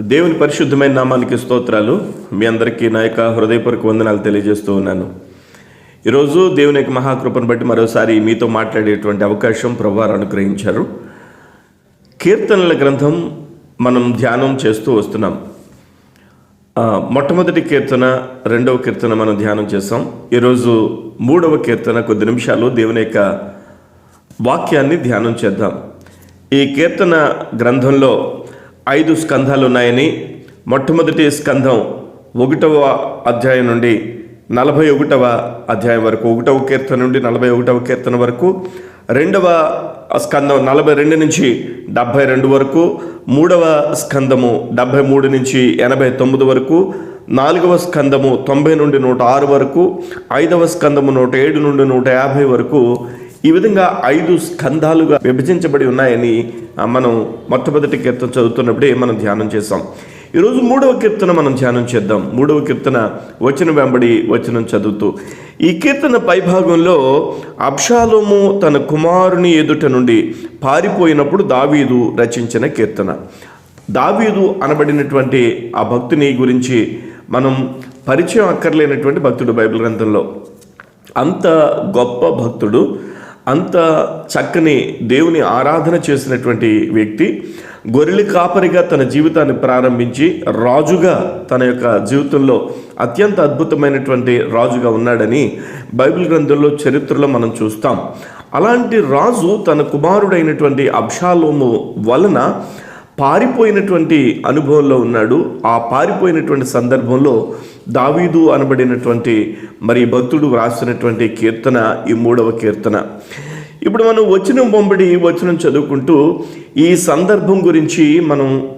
దేవుని పరిశుద్ధమైన నామానికి స్తోత్రాలు. మీ అందరికీ నా యొక్క హృదయపూర్వక వందనాలు తెలియజేస్తూ ఉన్నాను. ఈరోజు దేవుని యొక్క మహాకృపను బట్టి మరోసారి మీతో మాట్లాడేటువంటి అవకాశం ప్రభువారు అనుగ్రహించారు. కీర్తనల గ్రంథం మనం ధ్యానం చేస్తూ వస్తున్నాం. మొట్టమొదటి కీర్తన రెండవ కీర్తన మనం ధ్యానం చేసాం ఈరోజు మూడవ కీర్తన కొద్ది నిమిషాలు దేవుని యొక్క వాక్యాన్ని ధ్యానం చేద్దాం. ఈ కీర్తన గ్రంథంలో ఐదు స్కంధాలు ఉన్నాయని మొట్టమొదటి స్కంధం ఒకటవ అధ్యాయం నుండి నలభై ఒకటవ అధ్యాయం వరకు ఒకటవ కీర్తన నుండి నలభై ఒకటవ కీర్తన వరకు రెండవ స్కందం నలభై రెండు నుంచి డెబ్భై రెండు వరకు మూడవ స్కందము డెబ్భై మూడు నుంచి ఎనభై తొమ్మిది వరకు నాలుగవ స్కందము తొంభై నుండి నూట ఆరు వరకు ఐదవ స్కందము నూట ఏడు నుండి నూట యాభై వరకు ఈ విధంగా ఐదు స్కంధాలుగా విభజించబడి ఉన్నాయని మనం మొట్టమొదటి కీర్తన చదువుతున్నప్పుడే మనం ధ్యానం చేసాం ఈరోజు మూడవ కీర్తన మనం ధ్యానం చేద్దాం. మూడవ కీర్తన వచనం వెంబడి వచనం చదువుతూ ఈ కీర్తన పైభాగంలో అబ్షాలోము తన కుమారుని ఎదుట నుండి పారిపోయినప్పుడు దావీదు రచించిన కీర్తన. దావీదు అనబడినటువంటి ఆ భక్తుని గురించి మనం పరిచయం అక్కర్లేనటువంటి భక్తుడు బైబిల్ గ్రంథంలో. అంత గొప్ప భక్తుడు అంత చక్కని దేవుని ఆరాధన చేసినటువంటి వ్యక్తి గొర్రెల కాపరిగా తన జీవితాన్ని ప్రారంభించి రాజుగా తన యొక్క జీవితంలో అత్యంత అద్భుతమైనటువంటి రాజుగా ఉన్నాడని బైబిల్ గ్రంథంలో చరిత్రలో మనం చూస్తాం. అలాంటి రాజు తన కుమారుడైనటువంటి అబ్షాలోము వలన పారిపోయినటువంటి అనుభవంలో ఉన్నాడు. ఆ పారిపోయినటువంటి సందర్భంలో దావీదు అనబడినటువంటి మరి భక్తుడు వ్రాసినటువంటి కీర్తన ఈ మూడవ కీర్తన. ఇప్పుడు మనం వచనం బొంబడి వచనం చదువుకుంటూ ఈ సందర్భం గురించి మనం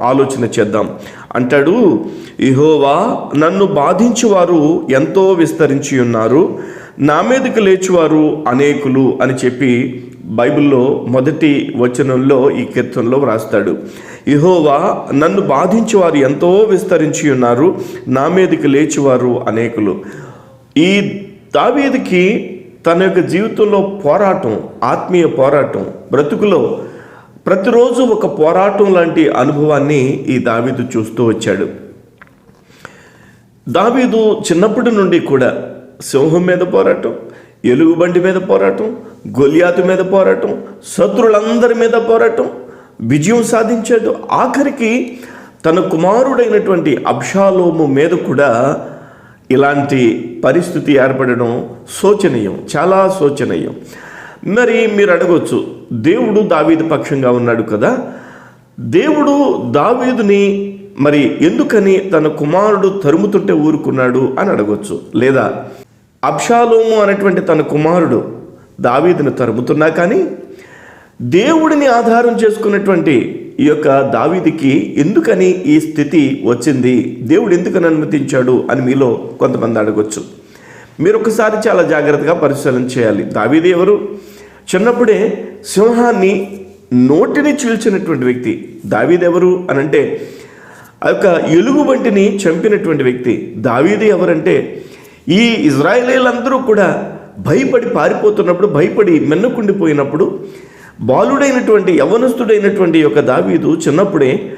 ఆలోచన చేద్దాం. అంటాడు ఇహోవా నన్ను బాధించువారు ఎంతో విస్తరించి ఉన్నారు. నా మీదకి లేచివారు అనేకులు అని చెప్పి బైబిల్లో మొదటి వచనంలో ఈ కీర్తనలో వ్రాస్తాడు. ఇహోవా నన్ను బాధించేవారు ఎంతో విస్తరించి ఉన్నారు నా మీదకి లేచివారు అనేకులు. ఈ దావేదికి తన యొక్క జీవితంలో పోరాటం ఆత్మీయ పోరాటం బ్రతుకులో ప్రతిరోజు ఒక పోరాటం లాంటి అనుభవాన్ని ఈ దావీదు చూస్తూ వచ్చాడు. దావీదు చిన్నప్పటి నుండి కూడా సింహం మీద పోరాటం ఎలుగుబంటి మీద పోరాటం గొలియాతు మీద పోరాటం శత్రులందరి మీద పోరాటం విజయం సాధించాడు. ఆఖరికి తన కుమారుడైనటువంటి అబ్షాలోము మీద కూడా ఇలాంటి పరిస్థితి ఏర్పడడం శోచనీయం చాలా శోచనీయం. మరి మీరు అడగొచ్చు దేవుడు దావీదు పక్షంగా ఉన్నాడు కదా? దేవుడు దావీదుని మరి ఎందుకని తన కుమారుడు తరుముతుంటే ఊరుకున్నాడు అని అడగొచ్చు. లేదా అబ్షాలోము అనేటువంటి తన కుమారుడు దావీదుని తరుముతున్నా కానీ దేవుడిని ఆధారం చేసుకున్నటువంటి ఈ యొక్క దావీదికి ఎందుకని ఈ స్థితి వచ్చింది? దేవుడు ఎందుకని అనుమతించాడు అని మీలో కొంతమంది అడగొచ్చు. మీరు ఒకసారి చాలా జాగ్రత్తగా పరిశీలన చేయాలి. దావీది ఎవరు? చిన్నప్పుడే సింహాన్ని నోటిని చీల్చినటువంటి వ్యక్తి. దావీది ఎవరు అని అంటే ఆ యొక్క ఎలుగుబంటిని చంపినటువంటి వ్యక్తి. దావీది ఎవరంటే ఈ ఇజ్రాయేలీలందరూ కూడా భయపడి పారిపోతున్నప్పుడు భయపడి మెన్నకుండిపోయినప్పుడు బాలుడైనటువంటి యవనస్తుడైనటువంటి యొక్క దావీదు చిన్నప్పుడే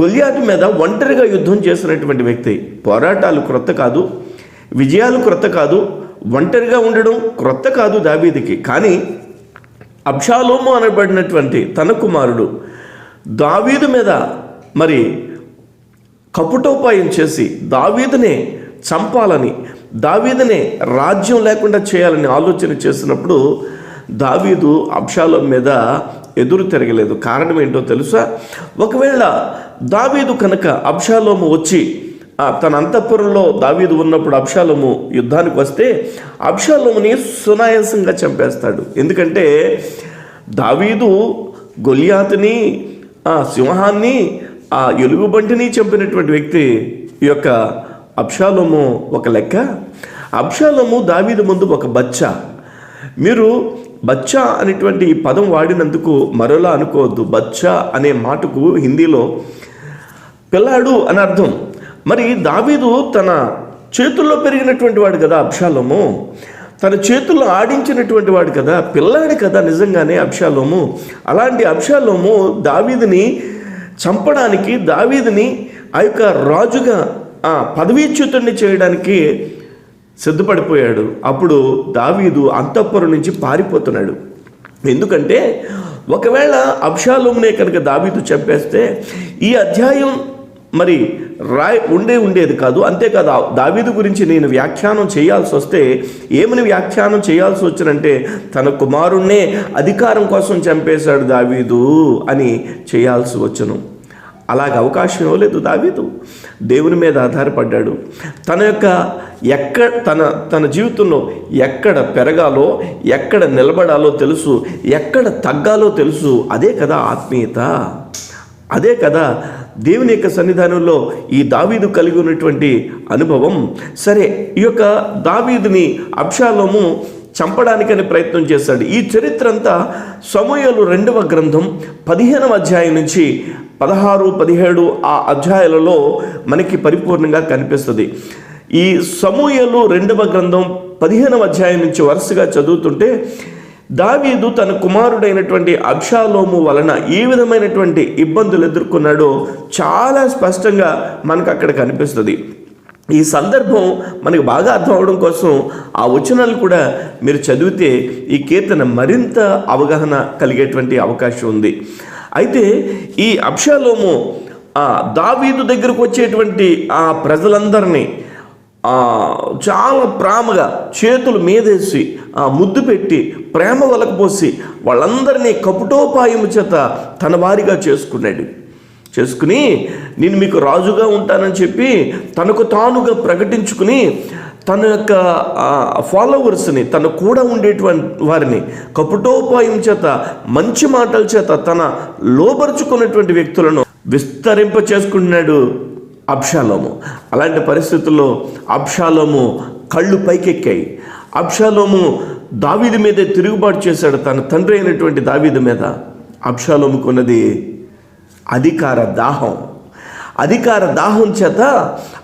గొలియాతు మీద ఒంటరిగా యుద్ధం చేసినటువంటి వ్యక్తి. పోరాటాలు క్రొత్త కాదు విజయాలు క్రొత్త కాదు ఒంటరిగా ఉండడం క్రొత్త కాదు దావీదికి. కానీ అబ్షాలోము అనబడినటువంటి తన కుమారుడు దావీదు మీద మరి కపుటోపాయం చేసి దావీదునే చంపాలని దావీదునే రాజ్యం లేకుండా చేయాలని ఆలోచన చేసినప్పుడు దావీదు అబ్షాలం మీద ఎదురు తిరగలేదు. కారణం ఏంటో తెలుసా? ఒకవేళ దావీదు కనుక అబ్షాలోము వచ్చి తన అంతఃపురంలో దావీదు ఉన్నప్పుడు అబ్షాలోము యుద్ధానికి వస్తే అబ్షాలోముని సునాయాసంగా చంపేస్తాడు. ఎందుకంటే దావీదు గొలియాతుని ఆ సింహాన్ని ఆ ఎలుగుబంటిని చంపినటువంటి వ్యక్తి ఈ యొక్క అబ్షాలోము ఒక లెక్క. అబ్షాలోము దావీదు ముందు ఒక బచ్చ. మీరు బచ్చా అనేటువంటి ఈ పదం వాడినందుకు మరోలా అనుకోవద్దు. బచ్చా అనే మాటకు హిందీలో పిల్లాడు అని అర్థం. మరి దావీదు తన చేతుల్లో పెరిగినటువంటి వాడు కదా అబ్షాలోము? తన చేతుల్లో ఆడించినటువంటి వాడు కదా? పిల్లాడు కదా నిజంగానే అబ్షాలోము? అలాంటి అబ్షాలోము దావీదుని చంపడానికి దావీదుని ఆ యొక్క రాజుగా ఆ పదవీచ్యుతుడిని చేయడానికి సిద్ధపడిపోయాడు. అప్పుడు దావీదు అంతఃపురం నుంచి పారిపోతున్నాడు. ఎందుకంటే ఒకవేళ అబ్షాలోమునే కనుక దావీదు చెప్పేస్తే ఈ అధ్యాయం మరి రాయ్ ఉండే ఉండేది కాదు. అంతేకాదు దావీదు గురించి నేను వ్యాఖ్యానం చేయాల్సి వస్తే ఏమని వ్యాఖ్యానం చేయాల్సి వచ్చినంటే తన కుమారుణ్ణే అధికారం కోసం చంపేశాడు దావీదు అని చేయాల్సి వచ్చును. అలాగ అవకాశం ఇవ్వలేదు దావీదు. దేవుని మీద ఆధారపడ్డాడు. తన యొక్క ఎక్కడ తన తన జీవితంలో ఎక్కడ పెరగాలో ఎక్కడ నిలబడాలో తెలుసు ఎక్కడ తగ్గాలో తెలుసు అదే కదా ఆత్మీయత. అదే కదా దేవుని యొక్క సన్నిధానంలో ఈ దావీదు కలిగి ఉన్నటువంటి అనుభవం. సరే ఈ యొక్క దావీదుని అబ్షాలోము చంపడానికని ప్రయత్నం చేశాడు. ఈ చరిత్ర అంతా సమూహలు రెండవ గ్రంథం పదిహేనవ అధ్యాయం నుంచి పదహారు పదిహేడు ఆ అధ్యాయాలలో మనకి పరిపూర్ణంగా కనిపిస్తుంది. ఈ సమూహలు రెండవ గ్రంథం పదిహేనవ అధ్యాయం నుంచి వరుసగా చదువుతుంటే దావీదు తన కుమారుడైనటువంటి అబ్షాలోము వలన ఏ విధమైనటువంటి ఇబ్బందులు ఎదుర్కొన్నాడో చాలా స్పష్టంగా మనకు అక్కడ కనిపిస్తుంది. ఈ సందర్భం మనకు బాగా అర్థం అవడం కోసం ఆ వచనాలు కూడా మీరు చదివితే ఈ కీర్తన మరింత అవగాహన కలిగేటువంటి అవకాశం ఉంది. అయితే ఈ అబ్షాలోము దావీదు దగ్గరకు వచ్చేటువంటి ఆ ప్రజలందరినీ చాలా ప్రేమగా చేతులు మీదేసి ఆ ముద్దు పెట్టి ప్రేమ వలకపోసి వాళ్ళందరినీ కపుటోపాయము చేత తన వారిగా చేసుకున్నాడు. చేసుకుని నేను మీకు రాజుగా ఉంటానని చెప్పి తనకు తానుగా ప్రకటించుకుని తన యొక్క ఫాలోవర్స్ని తన కూడా ఉండేటువంటి వారిని కపుటోపాయం చేత మంచి మాటల చేత తన లోపరుచుకున్నటువంటి వ్యక్తులను విస్తరింప చేసుకుంటున్నాడు అబ్షాలోము. అలాంటి పరిస్థితుల్లో అబ్షాలోము కళ్ళు పైకెక్కాయి. అబ్షాలోము దావీది మీదే తిరుగుబాటు చేశాడు తన తండ్రి అయినటువంటి దావీది మీద. అబ్షాలోముకున్నది అధికార దాహం. అధికార దాహం చేత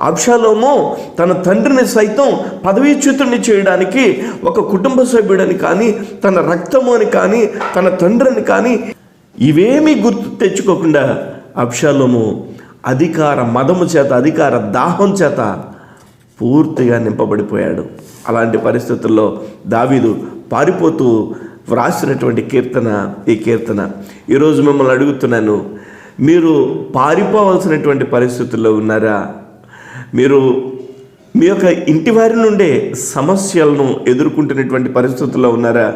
అబ్షాలోము తన తండ్రిని సైతం పదవీచ్యుతుడిని చేయడానికి ఒక కుటుంబ సభ్యుడని కానీ తన రక్తము అని కానీ తన తండ్రిని కానీ ఇవేమీ గుర్తు తెచ్చుకోకుండా అబ్షాలోము అధికార మదము చేత అధికార దాహం చేత పూర్తిగా నింపబడిపోయాడు. అలాంటి పరిస్థితుల్లో దావీదు పారిపోతూ వ్రాసినటువంటి కీర్తన ఈ కీర్తన. ఈరోజు మిమ్మల్ని అడుగుతున్నాను మీరు పారిపోవాల్సినటువంటి పరిస్థితుల్లో ఉన్నారా? మీరు మీ యొక్క ఇంటి వారి నుండే సమస్యలను ఎదుర్కొంటున్నటువంటి పరిస్థితుల్లో ఉన్నారా?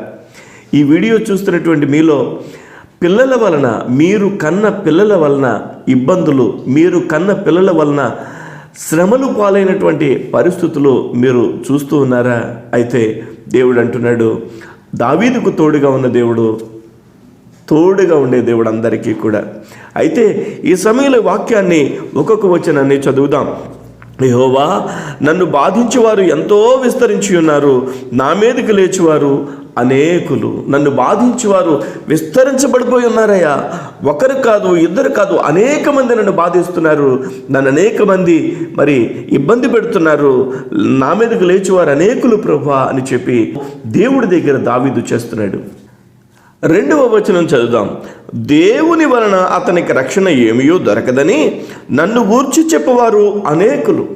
ఈ వీడియో చూస్తున్నటువంటి మీలో పిల్లల వలన మీరు కన్న పిల్లల వలన ఇబ్బందులు మీరు కన్న పిల్లల వలన శ్రమలు పాలైనటువంటి పరిస్థితులు మీరు చూస్తూ ఉన్నారా? అయితే దేవుడు అంటున్నాడు దావీదుకు తోడుగా ఉన్న దేవుడు తోడుగా ఉండే దేవుడు అందరికీ కూడా. అయితే ఈ సమయంలో వాక్యాన్ని ఒక్కొక్క వచనాన్ని చదువుదాం. యహోవా నన్ను బాధించేవారు ఎంతో విస్తరించి ఉన్నారు. నా మీదకి లేచివారు అనేకులు. నన్ను బాధించేవారు విస్తరించబడిపోయి ఉన్నారయ్యా. ఒకరు కాదు ఇద్దరు కాదు అనేక మంది నన్ను బాధిస్తున్నారు. నన్ను అనేక మంది మరి ఇబ్బంది పెడుతున్నారు. నా మీదకి లేచివారు అనేకులు ప్రభా అని చెప్పి దేవుడి దగ్గర దావీదు చేస్తున్నాడు. రెండవ వచనం చదువుదాం. దేవుని వలన అతనికి రక్షణ ఏమియో దొరకదని నన్ను గూర్చి చెప్పవారు అనేకులు.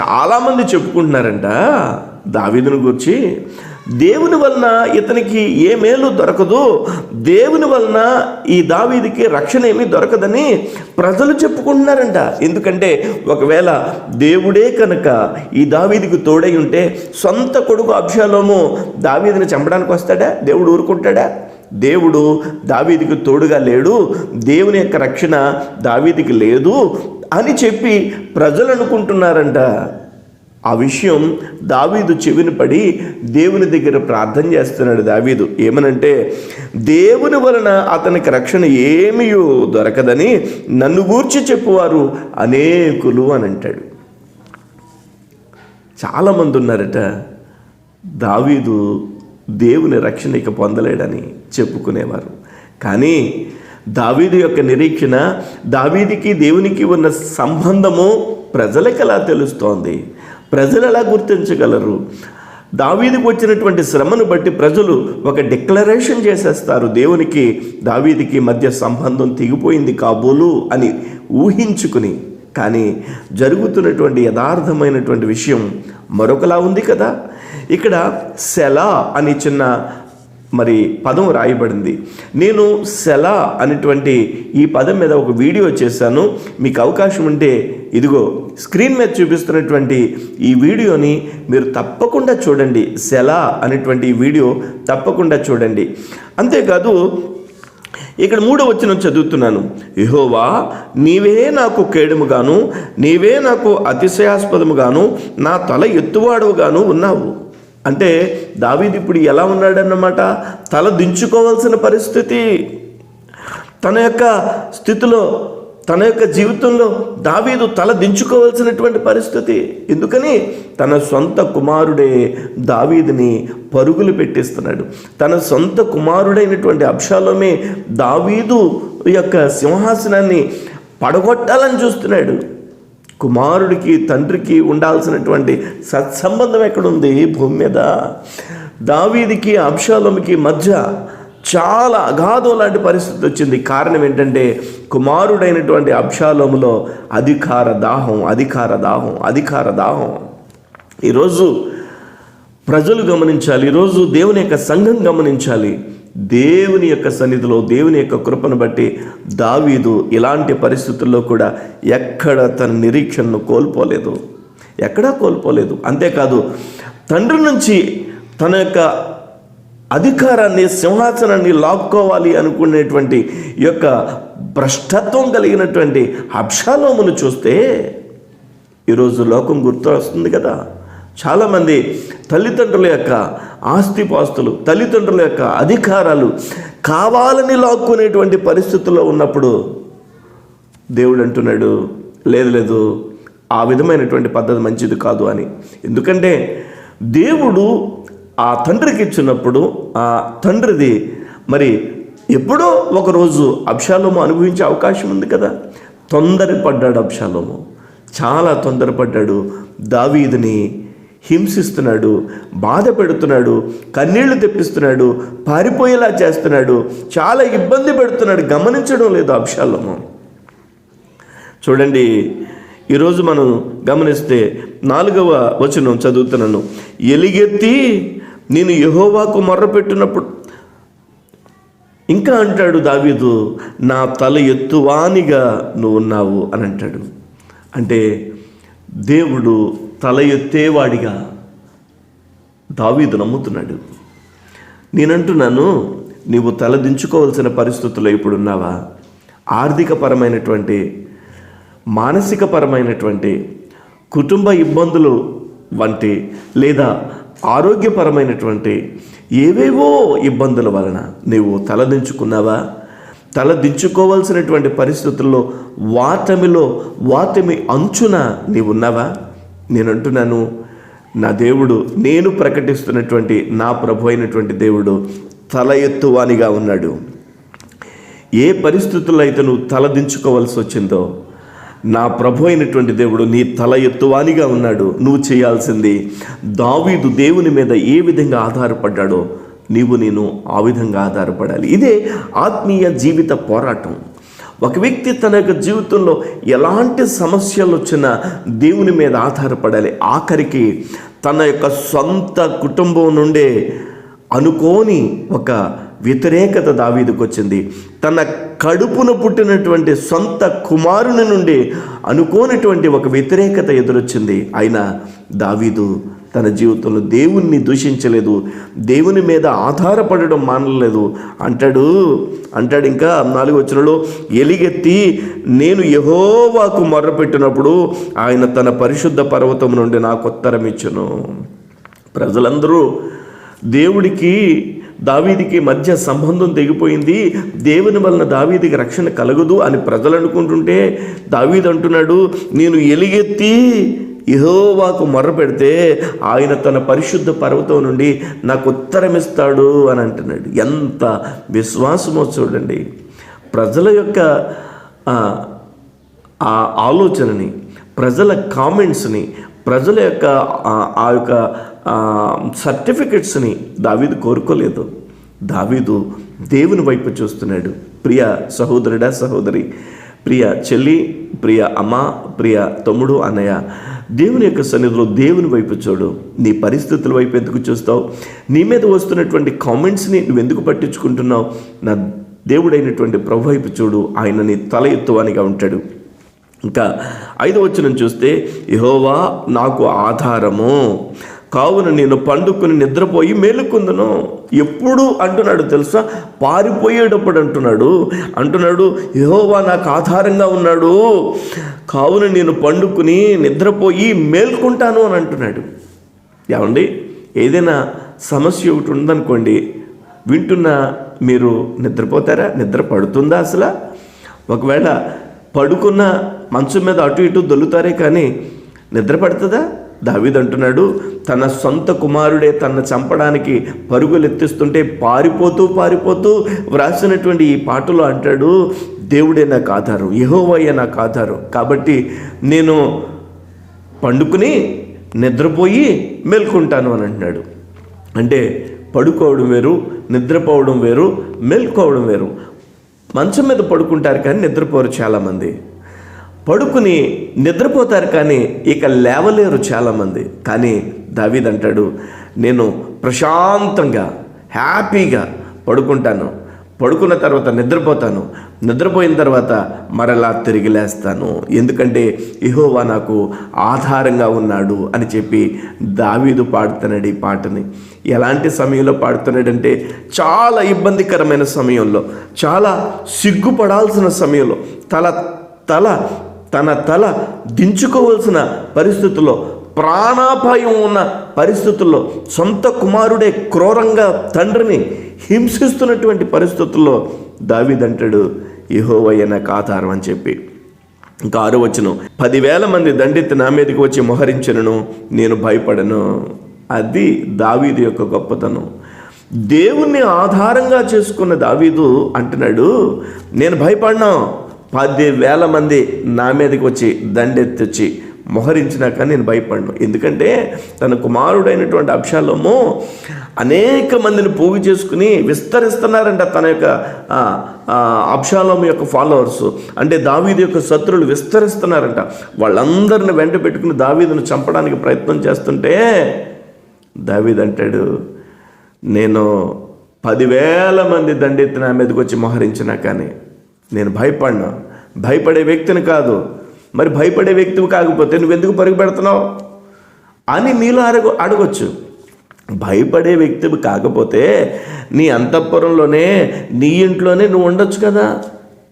చాలామంది చెప్పుకుంటున్నారంట దావీదుని గురించి దేవుని వలన ఇతనికి ఏ మేలు దొరకదు. దేవుని వలన ఈ దావీదికి రక్షణ ఏమీ దొరకదని ప్రజలు చెప్పుకుంటున్నారంట. ఎందుకంటే ఒకవేళ దేవుడే కనుక ఈ దావీదికి తోడై ఉంటే సొంత కొడుకు అబ్షాలోము దావీదిని చంపడానికి వస్తాడా? దేవుడు ఊరుకుంటాడా? దేవుడు దావీదికి తోడుగా లేడు. దేవుని యొక్క రక్షణ దావీదికి లేదు అని చెప్పి ప్రజలు అనుకుంటున్నారంట. ఆ విషయం దావీదు చెవిని పడి దేవుని దగ్గర ప్రార్థన చేస్తున్నాడు దావీదు. ఏమనంటే దేవుని వలన అతనికి రక్షణ ఏమీయో దొరకదని నన్ను గూర్చి చెప్పువారు అనేకులు అని అంటాడు. చాలామంది ఉన్నారట దావీదు దేవుని రక్షణ ఇక పొందలేడని చెప్పుకునేవారు. కానీ దావీదు యొక్క నిరీక్షణ దావీదికి దేవునికి ఉన్న సంబంధము ప్రజలకు ఎలా తెలుస్తోంది? ప్రజలు ఎలా గుర్తించగలరు. దావీదికి వచ్చినటువంటి శ్రమను బట్టి ప్రజలు ఒక డిక్లరేషన్ చేసేస్తారు. దేవునికి దావీదికి మధ్య సంబంధం తెగిపోయింది కాబోలు అని ఊహించుకుని. కానీ జరుగుతున్నటువంటి యథార్థమైనటువంటి విషయం మరొకలా ఉంది కదా. ఇక్కడ సెలా అని చిన్న మరి పదం రాయబడింది. నేను సెలా అనేటువంటి ఈ పదం మీద ఒక వీడియో చేశాను. మీకు అవకాశం ఉంటే ఇదిగో స్క్రీన్ మీద చూపిస్తున్నటువంటి ఈ వీడియోని మీరు తప్పకుండా చూడండి. సెలా అనేటువంటి ఈ వీడియో తప్పకుండా చూడండి. అంతేకాదు ఇక్కడ మూడో వచ్చిన చదువుతున్నాను. యహోవా నీవే నాకు కేడుముగాను నీవే నాకు అతిశయాస్పదముగాను నా తల ఎత్తువాడుగాను ఉన్నావు. అంటే దావీది ఇప్పుడు ఎలా ఉన్నాడన్నమాట? తల దించుకోవాల్సిన పరిస్థితి. తన యొక్క స్థితిలో తన యొక్క జీవితంలో దావీదు తల దించుకోవాల్సినటువంటి పరిస్థితి. ఎందుకని? తన సొంత కుమారుడే దావీదుని పరుగులు పెట్టిస్తున్నాడు. తన సొంత కుమారుడైనటువంటి అబ్షాలోమే దావీదు యొక్క సింహాసనాన్ని పడగొట్టాలని చూస్తున్నాడు. కుమారుడికి తండ్రికి ఉండాల్సినటువంటి సత్సంబంధం ఎక్కడుంది? భూమి మీద. దావీదికి అబ్షాలోమికి మధ్య చాలా అగాధం లాంటి పరిస్థితి వచ్చింది. కారణం ఏంటంటే కుమారుడైనటువంటి అంశాలములో అధికార దాహం అధికార దాహం అధికార దాహం. ఈరోజు ప్రజలు గమనించాలి ఈరోజు దేవుని యొక్క సంఘం గమనించాలి. దేవుని యొక్క సన్నిధిలో దేవుని యొక్క కృపను బట్టి దావీదు ఇలాంటి పరిస్థితుల్లో కూడా ఎక్కడ తన నిరీక్షణను కోల్పోలేదు. ఎక్కడా కోల్పోలేదు. అంతేకాదు తండ్రి నుంచి తన యొక్క అధికారాన్ని సింహాసనాన్ని లాక్కోవాలి అనుకునేటువంటి యొక్క భ్రష్టత్వం కలిగినటువంటి అబ్షాలోమును చూస్తే ఈరోజు లోకం గుర్తు వస్తుంది కదా. చాలామంది తల్లిదండ్రుల యొక్క ఆస్తిపాస్తులు తల్లిదండ్రుల యొక్క అధికారాలు కావాలని లాక్కునేటువంటి పరిస్థితుల్లో ఉన్నప్పుడు దేవుడు అంటున్నాడు లేదు లేదు ఆ విధమైనటువంటి పద్ధతి మంచిది కాదు అని. ఎందుకంటే దేవుడు ఆ తండ్రికి ఇచ్చినప్పుడు ఆ తండ్రిది మరి ఎప్పుడో ఒకరోజు అబ్షాలోము అనుభవించే అవకాశం ఉంది కదా. తొందరపడ్డాడు అబ్షాలోము. చాలా తొందరపడ్డాడు. దావీదిని హింసిస్తున్నాడు బాధ పెడుతున్నాడు కన్నీళ్ళు తెప్పిస్తున్నాడు పారిపోయేలా చేస్తున్నాడు చాలా ఇబ్బంది పెడుతున్నాడు గమనించడం లేదు అబ్షాలోము. చూడండి ఈరోజు మనం గమనిస్తే నాలుగవ వచనం చదువుతున్నాను. ఎలిగెత్తి నేను యహోవాకు మొర్రపెట్టినప్పుడు ఇంకా అంటాడు దావీదు నా తల ఎత్తువానిగా నువ్వు ఉన్నావు అని అంటాడు. అంటే దేవుడు తల ఎత్తేవాడిగా దావీదు నమ్ముతున్నాడు. నేనంటున్నాను నీవు తల దించుకోవాల్సిన పరిస్థితుల్లో ఇప్పుడున్నావా? ఆర్థికపరమైనటువంటి మానసికపరమైనటువంటి కుటుంబ ఇబ్బందులు వంటి లేదా ఆరోగ్యపరమైనటువంటి ఏవేవో ఇబ్బందుల వలన నీవు తలదించుకున్నావా తలదించుకోవాల్సినటువంటి పరిస్థితుల్లో వాటమిలో వాటమి అంచున నీవున్నావా? నేను అంటున్నాను నా దేవుడు నేను ప్రకటిస్తున్నటువంటి నా ప్రభు అయినటువంటి దేవుడు తల ఎత్తువానిగా ఉన్నాడు. ఏ పరిస్థితుల్లో అయితే నువ్వు తలదించుకోవాల్సి వచ్చిందో నా ప్రభు అయినటువంటి దేవుడు నీ తల ఎత్తువానిగా ఉన్నాడు. నువ్వు చేయాల్సింది దావీదు దేవుని మీద ఏ విధంగా ఆధారపడ్డాడో నీవు నేను ఆ విధంగా ఆధారపడాలి. ఇదే ఆత్మీయ జీవిత పోరాటం. ఒక వ్యక్తి తన యొక్క జీవితంలో ఎలాంటి సమస్యలు వచ్చినా దేవుని మీద ఆధారపడాలి. ఆఖరికి తన యొక్క సొంత కుటుంబం నుండే అనుకోని ఒక వ్యతిరేకత దావీదుకు వచ్చింది తన కడుపున పుట్టినటువంటి సొంత కుమారుని నుండి అనుకోనటువంటి ఒక వ్యతిరేకత ఎదురొచ్చింది. అయినా దావీదు తన జీవితంలో దేవుణ్ణి దూషించలేదు. దేవుని మీద ఆధారపడడం మానలేదు. అంటాడు అంటాడు ఇంకా నాలుగు వచ్చినలో ఎలిగెత్తి నేను యహోవాకు మొర్రపెట్టినప్పుడు ఆయన తన పరిశుద్ధ పర్వతం నుండి నాకు ఉత్తరం ఇచ్చును ప్రజలందరూ దేవుడికి దావీదికి మధ్య సంబంధం తెగిపోయింది. దేవుని వలన దావీదికి రక్షణ కలగదు అని ప్రజలు అనుకుంటుంటే దావీదు అంటున్నాడు నేను ఎలిగెత్తి యహోవాకు మొర్ర పెడితే ఆయన తన పరిశుద్ధ పర్వతం నుండి నాకు ఉత్తరం ఇస్తాడు అని అంటున్నాడు. ఎంత విశ్వాసమో చూడండి. ప్రజల యొక్క ఆ, ఆలోచనని ప్రజల కామెంట్స్ని ప్రజల యొక్క ఆ యొక్క సర్టిఫికెట్స్ని దావీదు కోరుకోలేదు. దావీదు దేవుని వైపు చూస్తున్నాడు. ప్రియ సహోదరుడా సహోదరి ప్రియ చెల్లి ప్రియ అమ్మ ప్రియ తమ్ముడు అన్నయ్య దేవుని యొక్క సన్నిధిలో దేవుని వైపు చూడు. నీ పరిస్థితుల వైపు ఎందుకు చూస్తావు? నీ మీద వస్తున్నటువంటి కామెంట్స్ని నువ్వు ఎందుకు పట్టించుకుంటున్నావు? నా దేవుడైనటువంటి ప్రభు వైపు చూడు. ఆయన నీ తల ఎత్తువానిగా ఉంటాడు. ఇంకా ఐదో వచనం చూస్తే యహోవా నాకు ఆధారము. కావున నేను పండుకుని నిద్రపోయి మేలుకుందను. ఎప్పుడు అంటున్నాడు తెలుసా? పారిపోయేటప్పుడు అంటున్నాడు. అంటున్నాడు యహోవా నాకు ఆధారంగా ఉన్నాడు. కావున నేను పండుకుని నిద్రపోయి మేల్కుంటాను అని అంటున్నాడు. ఏమండి? ఏదైనా సమస్య ఒకటి ఉందనుకోండి వింటున్న మీరు నిద్రపోతారా? నిద్ర పడుతుందా అసలు? ఒకవేళ పడుకున్న మంచం మీద అటు ఇటు దొల్లుతారే కానీ నిద్ర పడుతుందా? దావిదంటున్నాడు తన సొంత కుమారుడే తన చంపడానికి పరుగులు ఎత్తిస్తుంటే పారిపోతూ పారిపోతూ వ్రాసినటువంటి ఈ పాటలో అంటాడు దేవుడే నాకు ఆధారం యహోవయ్య నాకు ఆధారం. కాబట్టి నేను పండుకుని నిద్రపోయి మేల్కుంటాను అని అంటున్నాడు. అంటే పడుకోవడం వేరు నిద్రపోవడం వేరు మేల్కోవడం వేరు. మంచం మీద పడుకుంటారు కానీ నిద్రపోరు చాలామంది. పడుకుని నిద్రపోతారు కానీ ఇక లేవలేరు చాలామంది. కానీ దావీదంటాడు నేను ప్రశాంతంగా హ్యాపీగా పడుకుంటాను. పడుకున్న తర్వాత నిద్రపోతాను. నిద్రపోయిన తర్వాత మరలా తిరిగి లేస్తాను. ఎందుకంటే ఇహోవా నాకు ఆధారంగా ఉన్నాడు అని చెప్పి దావీదు పాడుతున్నాడు ఈ పాటని. ఎలాంటి సమయంలో పాడుతున్నాడంటే చాలా ఇబ్బందికరమైన సమయంలో చాలా సిగ్గుపడాల్సిన సమయంలో తల తల తన తల దించుకోవలసిన పరిస్థితుల్లో ప్రాణాపాయం ఉన్న పరిస్థితుల్లో సొంత కుమారుడే క్రూరంగా తండ్రిని హింసిస్తున్నటువంటి పరిస్థితుల్లో దావిదంటాడు యహోవయ్య నాకు ఆధారం అని చెప్పి. ఇంకా ఆరు వచ్చును పదివేల మంది దండెత్తి నా మీదకి వచ్చి మొహరించను నేను భయపడను. అది దావీదు యొక్క గొప్పతనం. దేవుణ్ణి ఆధారంగా చేసుకున్న దావీదు అంటున్నాడు నేను భయపడినా పదివేల మంది నా మీదకి వచ్చి దండెత్తి వచ్చి మొహరించినాక నేను భయపడను. ఎందుకంటే తన కుమారుడైనటువంటి అబ్షాలోము అనేక మందిని పోగు చేసుకుని విస్తరిస్తున్నారంట తన యొక్క అబ్షాలోము యొక్క ఫాలోవర్స్. అంటే దావీదు యొక్క శత్రువులు విస్తరిస్తున్నారంట. వాళ్ళందరిని వెంట పెట్టుకుని దావీదును చంపడానికి ప్రయత్నం చేస్తుంటే దావీద్ అంటాడు నేను పదివేల మంది దండెత్తి నా మీదకి వచ్చి మోహరించినా కానీ నేను భయపడినా? భయపడే వ్యక్తిని కాదు. మరి భయపడే వ్యక్తివి కాకపోతే నువ్వెందుకు పరుగు పెడుతున్నావు? అని మీలో అడగ అడగొచ్చు. భయపడే వ్యక్తివి కాకపోతే నీ అంతఃపురంలోనే నీ ఇంట్లోనే నువ్వు ఉండొచ్చు కదా?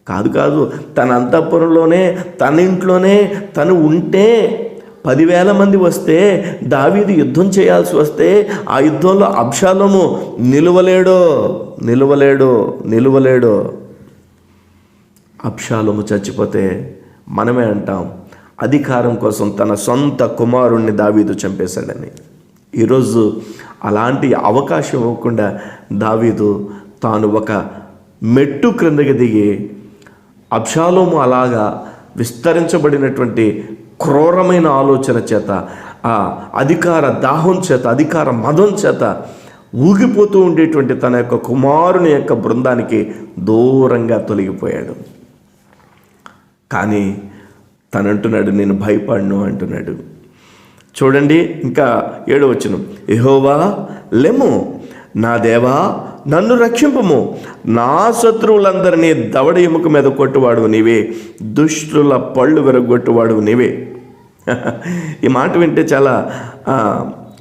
కాదు కాదు. తన అంతఃపురంలోనే తన ఇంట్లోనే తను ఉంటే పదివేల మంది వస్తే దావీదు యుద్ధం చేయాల్సి వస్తే ఆ యుద్ధంలో అబ్షాలము నిలువలేడో నిలువలేడో నిలువలేడో. అప్షాలము చచ్చిపోతే మనమే అంటాం అధికారం కోసం తన సొంత కుమారుణ్ణి దావీదు చంపేశాడని. ఈరోజు అలాంటి అవకాశం ఇవ్వకుండా దావీదు తాను ఒక మెట్టు క్రిందకి దిగి అబ్షాలోము అలాగా విస్తరించబడినటువంటి క్రూరమైన ఆలోచన చేత ఆ అధికార దాహం చేత అధికార మదం చేత ఊగిపోతూ ఉండేటువంటి తన యొక్క కుమారుని యొక్క బృందానికి దూరంగా తొలగిపోయాడు. కానీ తను అంటున్నాడు నేను భయపడను అంటున్నాడు. చూడండి ఇంకా ఏడో వచ్చును ఎహోవా లెము నా దేవా నన్ను రక్షింపము. నా శత్రువులందరినీ దవడ ఎముక మీద కొట్టువాడు నీవే. దుష్టుల పళ్ళు విరగొట్టువాడు నీవే. ఈ మాట వింటే చాలా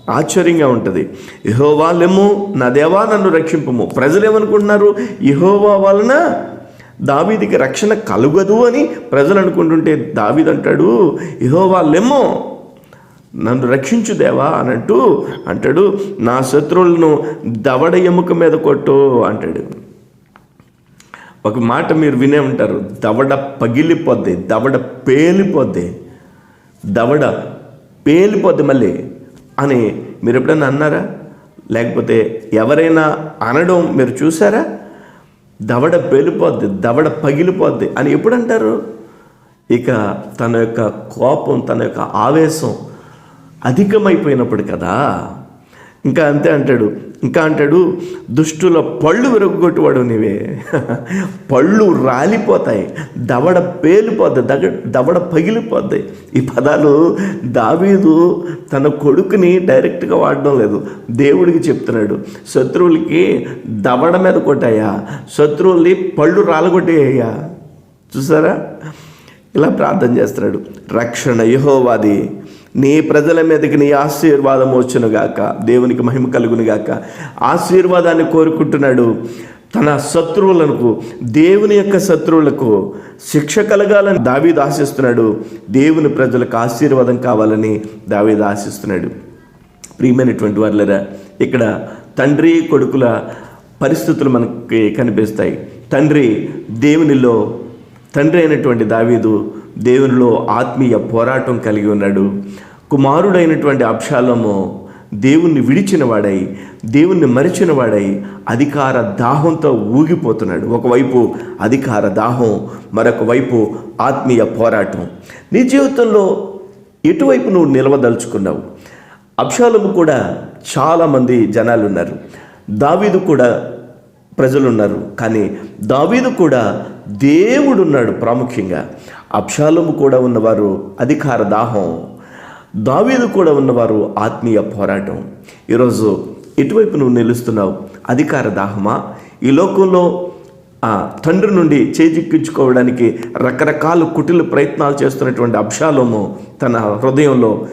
ఆశ్చర్యంగా ఉంటుంది. ఇహోవా లెమ్ము. నా దేవా నన్ను రక్షింపము. ప్రజలు ఏమనుకుంటున్నారు ఇహోవా వలన దావీదికి రక్షణ కలుగదు అని ప్రజలు అనుకుంటుంటే దావీదంటాడు అంటాడు వాళ్ళేమో నన్ను రక్షించు దేవా అని అంటూ అంటాడు నా శత్రువులను దవడ ఎముక మీద కొట్టు అంటాడు. ఒక మాట మీరు వినే ఉంటారు దవడ పగిలిపోద్ది దవడ పేలిపోద్ది దవడ పేలిపోద్ది మళ్ళీ అని మీరు ఎప్పుడైనా అన్నారా? లేకపోతే ఎవరైనా అనడం మీరు చూసారా? దవడ పేలిపోద్ది దవడ పగిలిపోద్ది అని ఎప్పుడు అంటారు ఇక తన యొక్క కోపం తన యొక్క ఆవేశం అధికమైపోయినప్పుడు కదా. ఇంకా అంతే అంటాడు. ఇంకా అంటాడు దుష్టుల పళ్ళు విరగొట్టువాడు నీవే. పళ్ళు రాలిపోతాయి దవడ పేలిపోద్ది దగ దవడ పగిలిపోద్ది. ఈ పదాలు దావీదు తన కొడుకుని డైరెక్ట్గా వాడడం లేదు. దేవుడికి చెప్తున్నాడు శత్రువులకి దవడ మీద కొట్టాయా శత్రువుల్ని పళ్ళు రాలగొట్టేయ్యా. చూసారా? ఇలా ప్రార్థన చేస్తున్నాడు. రక్షణ యహోవాది. నీ ప్రజల మీదకి నీ ఆశీర్వాదం వచ్చును గాక దేవునికి మహిమ కలుగును గాక ఆశీర్వాదాన్ని కోరుకుంటున్నాడు తన శత్రువులకు దేవుని యొక్క శత్రువులకు శిక్ష కలగాలని దావీదు ఆశిస్తున్నాడు. దేవుని ప్రజలకు ఆశీర్వాదం కావాలని దావీదు ఆశిస్తున్నాడు. ప్రియమైనటువంటి వాళ్ళరా ఇక్కడ తండ్రి కొడుకుల పరిస్థితులు మనకి కనిపిస్తాయి. తండ్రి దేవునిలో తండ్రి అయినటువంటి దావీదు దేవునిలో ఆత్మీయ పోరాటం కలిగి ఉన్నాడు. కుమారుడైనటువంటి అబ్షాలోము దేవుణ్ణి విడిచినవాడై దేవుణ్ణి మరిచిన వాడై అధికార దాహంతో ఊగిపోతున్నాడు. ఒకవైపు అధికార దాహం మరొక వైపు ఆత్మీయ పోరాటం. నీ జీవితంలో ఎటువైపు నువ్వు నిలవదలుచుకున్నావు? అబ్షాలోము కూడా చాలామంది జనాలు ఉన్నారు దావీదు కూడా ప్రజలు ఉన్నారు కానీ దావీదు కూడా దేవుడున్నాడు ప్రాముఖ్యంగా. అప్షాలము కూడా ఉన్నవారు అధికార దాహం. దావీదు కూడా ఉన్నవారు ఆత్మీయ పోరాటం. ఈరోజు ఎటువైపు నువ్వు నిలుస్తున్నావు అధికార దాహమా? ఈ లోకంలో ఆ తండ్రి నుండి చేజిక్కించుకోవడానికి రకరకాల కుటిల ప్రయత్నాలు చేస్తున్నటువంటి అంశాలము తన హృదయంలో.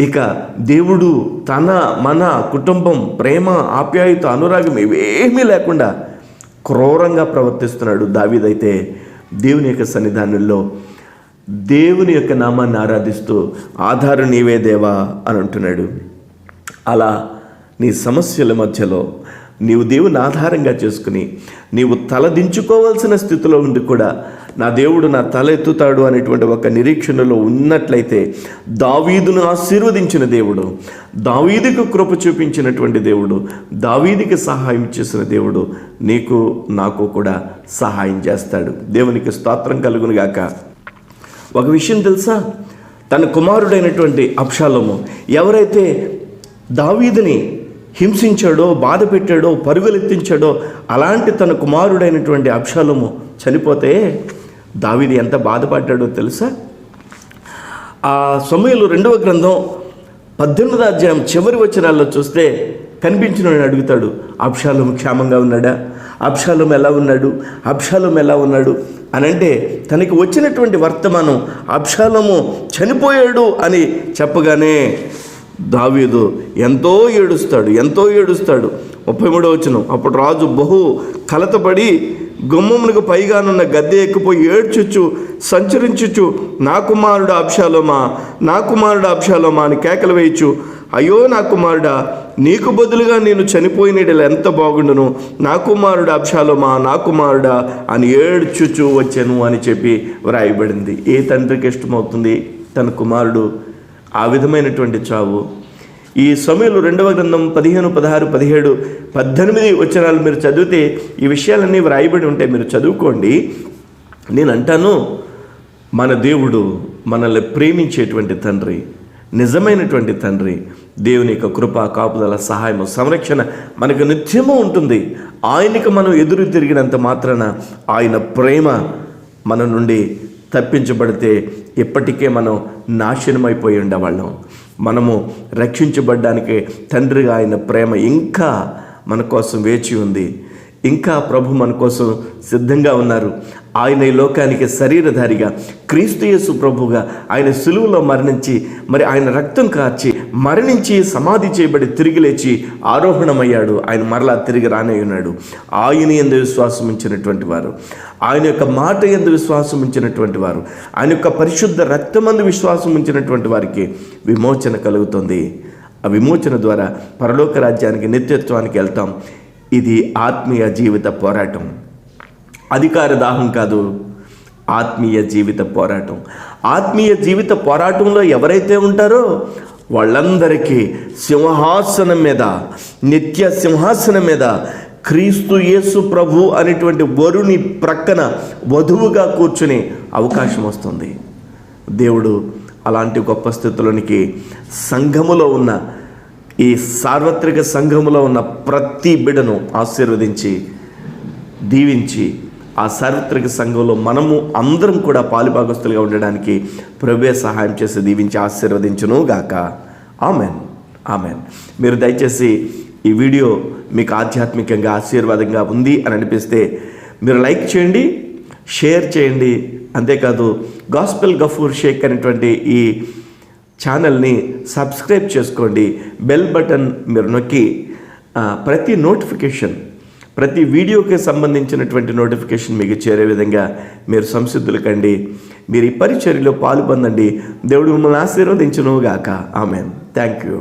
ఇక దేవుడు తన మన కుటుంబం ప్రేమ ఆప్యాయత అనురాగం ఇవేమీ లేకుండా క్రూరంగా ప్రవర్తిస్తున్నాడు దావీదైతే. దేవుని యొక్క సన్నిధానంలో దేవుని యొక్క నామాన్ని ఆరాధిస్తూ ఆధారు నీవే దేవా అని అంటున్నాడు. అలా నీ సమస్యల మధ్యలో నీవు దేవుని ఆధారంగా చేసుకుని నీవు తల దించుకోవాల్సిన స్థితిలో ఉండి కూడా నా దేవుడు నా తల ఎత్తుతాడు అనేటువంటి ఒక నిరీక్షణలో ఉన్నట్లయితే దావీదును ఆశీర్వదించిన దేవుడు దావీదుకు కృప చూపించినటువంటి దేవుడు దావీదికి సహాయం చేసిన దేవుడు నీకు నాకు కూడా సహాయం చేస్తాడు. దేవునికి స్తోత్రం కలుగును గాక ఒక విషయం తెలుసా? తన కుమారుడైనటువంటి అప్షాలము ఎవరైతే దావీదిని హింసించాడో బాధ పెట్టాడో పరుగులెత్తించాడో అలాంటి తన కుమారుడైనటువంటి అప్షాలము చనిపోతే దావీది ఎంత బాధపడ్డాడో తెలుసా? ఆ సమయంలో రెండవ గ్రంథం పద్దెనిమిది అధ్యాయం చివరి వచనాల్లో చూస్తే కనిపించిన అడుగుతాడు అప్షాలము క్షేమంగా ఉన్నాడా? అబ్షాలం ఎలా ఉన్నాడు? అబ్షాలం ఎలా ఉన్నాడు? అని అంటే తనకి వచ్చినటువంటి వర్తమానం అబ్షాలము చనిపోయాడు అని చెప్పగానే దావీదు ఎంతో ఏడుస్తాడు ఎంతో ఏడుస్తాడు. ముప్పై మూడో వచ్చిన అప్పుడు రాజు బహు కలతపడి గుమ్మమునకు పైగానున్న గద్దె ఎక్కిపోయి ఏడ్చుచ్చు సంచరించుచు నా కుమారుడు అబ్షాలోమా నా కుమారుడు అబ్షాలోమా అని కేకలు వేయచ్చు. అయ్యో నా కుమారుడా నీకు బదులుగా నేను చనిపోయిన ఎంత బాగుండును? నా కుమారుడు అబ్షాలోమా నా కుమారుడా అని ఏడ్చుచూ వచ్చాను అని చెప్పి వ్రాయబడింది. ఏ తండ్రికి ఇష్టమవుతుంది? తన కుమారుడు. ఆ విధమైనటువంటి చావు. ఈ సమయంలో రెండవ గ్రంథం పదిహేను పదహారు పదిహేడు పద్దెనిమిది వచనాలు మీరు చదివితే ఈ విషయాలన్నీ వ్రాయబడి ఉంటాయి మీరు చదువుకోండి. నేను అంటాను మన దేవుడు మనల్ని ప్రేమించేటువంటి తండ్రి. నిజమైనటువంటి తండ్రి దేవుని యొక్క కృప కాపుదల సహాయము సంరక్షణ మనకు నిత్యము ఉంటుంది. ఆయనకు మనం ఎదురు తిరిగినంత మాత్రాన ఆయన ప్రేమ మన నుండి తప్పించబడితే ఇప్పటికే మనం నాశనమైపోయి ఉండేవాళ్ళం. మనము రక్షించబడ్డానికి తండ్రిగా ఆయన ప్రేమ ఇంకా మన కోసం వేచి ఉంది. ఇంకా ప్రభు మన కోసం సిద్ధంగా ఉన్నారు. ఆయన ఈ లోకానికి శరీరధారిగా క్రీస్తుయేసు ప్రభుగా ఆయన సులువులో మరణించి మరి ఆయన రక్తం కార్చి మరణించి సమాధి చేయబడి తిరిగి లేచి ఆరోహణమయ్యాడు. ఆయన మరలా తిరిగి రానే ఉన్నాడు. ఆయన ఎందు విశ్వాసం ఉంచినటువంటి వారు. ఆయన యొక్క మాట ఎందు విశ్వాసం ఉంచినటువంటి వారు. ఆయన యొక్క పరిశుద్ధ రక్తమందు విశ్వాసం ఉంచినటువంటి వారికి విమోచన కలుగుతుంది. ఆ విమోచన ద్వారా పరలోక రాజ్యానికి నిత్యత్వానికి వెళ్తాం. ఇది ఆత్మీయ జీవిత పోరాటం. అధికార దాహం కాదు ఆత్మీయ జీవిత పోరాటం. ఆత్మీయ జీవిత పోరాటంలో ఎవరైతే ఉంటారో వాళ్ళందరికీ సింహాసనం మీద నిత్య సింహాసనం మీద క్రీస్తు యేసు ప్రభు అనేటువంటి వరుని ప్రక్కన వధువుగా కూర్చునే అవకాశం వస్తుంది. దేవుడు అలాంటి గొప్ప స్థితిలోనికి సంఘములో ఉన్న ఈ సార్వత్రిక సంఘములో ఉన్న ప్రతి బిడను ఆశీర్వదించి దీవించి ఆ సార్వత్రిక సంఘంలో మనము అందరం కూడా పాలుభాగస్తులుగా ఉండడానికి ప్రభే సహాయం చేసి దీవించి ఆశీర్వదించును గాక. ఆమెన్. ఆమెన్. మీరు దయచేసి ఈ వీడియో మీకు ఆధ్యాత్మికంగా ఆశీర్వాదంగా ఉంది అని అనిపిస్తే మీరు లైక్ చేయండి షేర్ చేయండి. అంతేకాదు గాస్పెల్ గఫూర్ షేక్ అనేటువంటి ఈ ఛానల్ని సబ్స్క్రైబ్ చేసుకోండి. బెల్ బటన్ మీరు నొక్కి ప్రతి నోటిఫికేషన్ ప్రతి వీడియోకి సంబంధించినటువంటి నోటిఫికేషన్ మీకు చేరే విధంగా మీరు సంసిద్ధులు కండి. మీరు ఈ పరిచర్యలో పాలు పొందండి దేవుడు మిమ్మల్ని ఆశీర్వదించును గాక ఆమెన్. Thank you.